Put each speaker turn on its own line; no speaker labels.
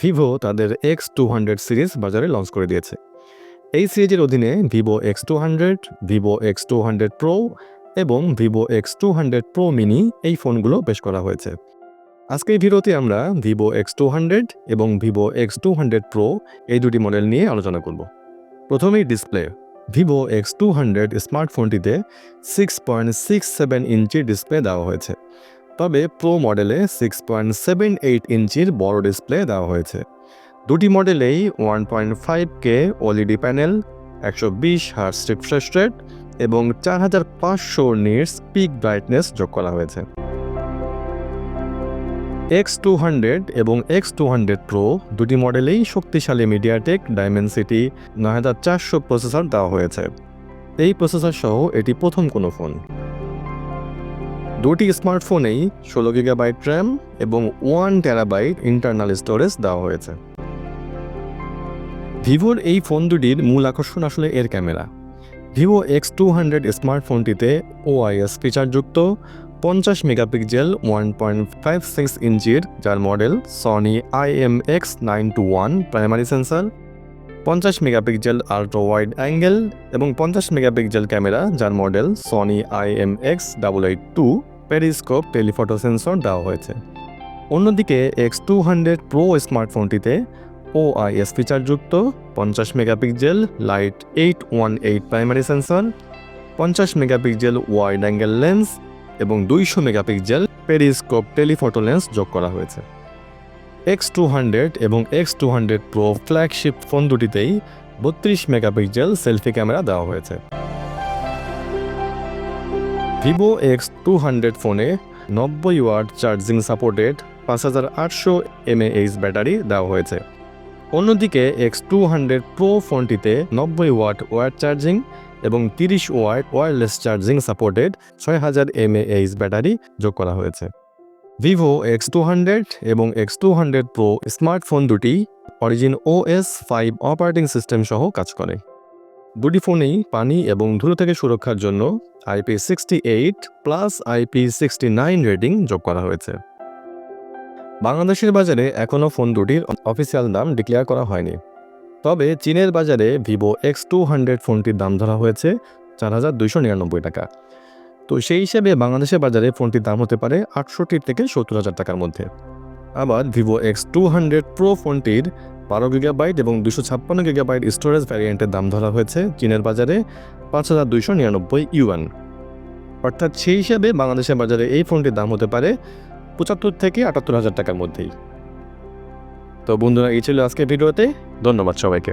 Vivo তাদের X two hundred series বাজারে launch করে দিয়েছে। এই সিরিজের অধীনে Vivo X two hundred Vivo X two hundred Pro এবং Vivo X two hundred Pro Mini এই ফোনগুলো পেশ করা হয়েছে। আজকে এই ভিডিওতে আমরা ভিভো এক্স টু হান্ড্রেড এবং Vivo X two hundred Pro এই দুটি মডেল নিয়ে আলোচনা করব। প্রথমেই display Vivo X two hundred স্মার্টফোনটিতে six point six seven ইঞ্চির ডিসপ্লে দেওয়া হয়েছে। তবে প্রো মডেলে সিক্স পয়েন্ট সেভেন এইট ইঞ্চির বড় ডিসপ্লে দেওয়া হয়েছে। দুটি মডেলেই one point five K OLED panel একশো বিশ হার্স রিফ্রেশ রেট এবং চার হাজার পাঁচশো নিটস পিক ব্রাইটনেস যোগ করা হয়েছে। এক্স টু হান্ড্রেড এবং এক্স টু হান্ড্রেড প্রো দুটি মডেলেই শক্তিশালী মিডিয়াটেক ডায়মেনসিটি নয় হাজার চারশো প্রসেসর দেওয়া হয়েছে। এই প্রসেসর সহ এটি প্রথম কোনো ফোন দুটি স্মার্টফোনেই ষোলো গিগাবাইট র্যাম এবং ওয়ান টেরাবাইট ইন্টারনাল স্টোরেজ দেওয়া হয়েছে। ভিভোর এই ফোন দুটির মূল আকর্ষণ আসলে এর camera. Vivo X two hundred স্মার্টফোনটিতে OIS ফিচারযুক্ত পঞ্চাশ megapixel one point five six ইঞ্চির, যার model Sony I M X nine two one primary sensor পঞ্চাশ মেগাপিক্সেল আল্ট্রা ওয়াইড অ্যাঙ্গেল এবং পঞ্চাশ মেগাপিক্সেল ক্যামেরা, যার model Sony I M X double eight two periscope telephoto sensor দেওয়া হয়েছে। অন্যদিকে X two hundred pro স্মার্টফোনটিতে OIS ফিচারযুক্ত, পঞ্চাশ megapixel LYT eight one eight primary sensor, পঞ্চাশ মেগাপিক্সেল ওয়াইড অ্যাঙ্গেল লেন্স এবং দুইশো মেগাপিক্সেল পেরিস্কোপ টেলিফটো লেন্স যোগ করা হয়েছে। এক্স টু হান্ড্রেড এবং X two hundred Pro flagship phone দুটিতেই বত্রিশ মেগাপিক্সেল সেলফি ক্যামেরা দেওয়া হয়েছে। ভিভো এক্স টু হান্ড্রেড ফোনে নব্বই ওয়াট চার্জিং সাপোর্টেড পাঁচ হাজার আটশো এমএএইচ ব্যাটারি দেওয়া হয়েছে। অন্যদিকে এক্স টু হান্ড্রেড প্রো ফোনটিতে নব্বই ওয়াট ওয়ার চার্জিং এবং তিরিশ ওয়াট ওয়্যারলেস চার্জিং সাপোর্টেড ছয় হাজার এমএএইচ ব্যাটারি যোগ করা হয়েছে। ভিভো এক্স টু হান্ড্রেড এবং X two hundred Pro smartphone দুটি Origin OS five operating system সহ কাজ করে। দুটি ফোনেই পানি এবং ধুলো থেকে সুরক্ষার জন্য IP sixty eight plus IP sixty nine rating যোগ করা হয়েছে। বাংলাদেশের বাজারে এখনও ফোন দুটির অফিসিয়াল দাম ডিক্লেয়ার করা হয়নি। তবে চীনের বাজারে ভিভো এক্স টু হান্ড্রেড ফোনটির দাম ধরা হয়েছে চার হাজার দুইশো নিরানব্বই টাকা। তো সেই হিসেবে বাংলাদেশের বাজারে ফোনটির দাম হতে পারে আটষট্টি থেকে সত্তর হাজার টাকার মধ্যে। আবার Vivo X two hundred Pro ফোনটির বারো গিগাবাইট এবং দুশো ছাপ্পান্ন গিগাবাইট স্টোরেজ ভ্যারিয়েন্টের দাম ধরা হয়েছে চীনের বাজারে পাঁচ হাজার দুইশো নিরানব্বই ইউয়ান অর্থাৎ সেই হিসাবে বাংলাদেশের বাজারে এই ফোনটির দাম হতে পারে পঁচাত্তর থেকে আটাত্তর হাজার টাকার মধ্যেই। তো বন্ধুরা, এই ছিল আজকের ভিডিওতে। ধন্যবাদ সবাইকে।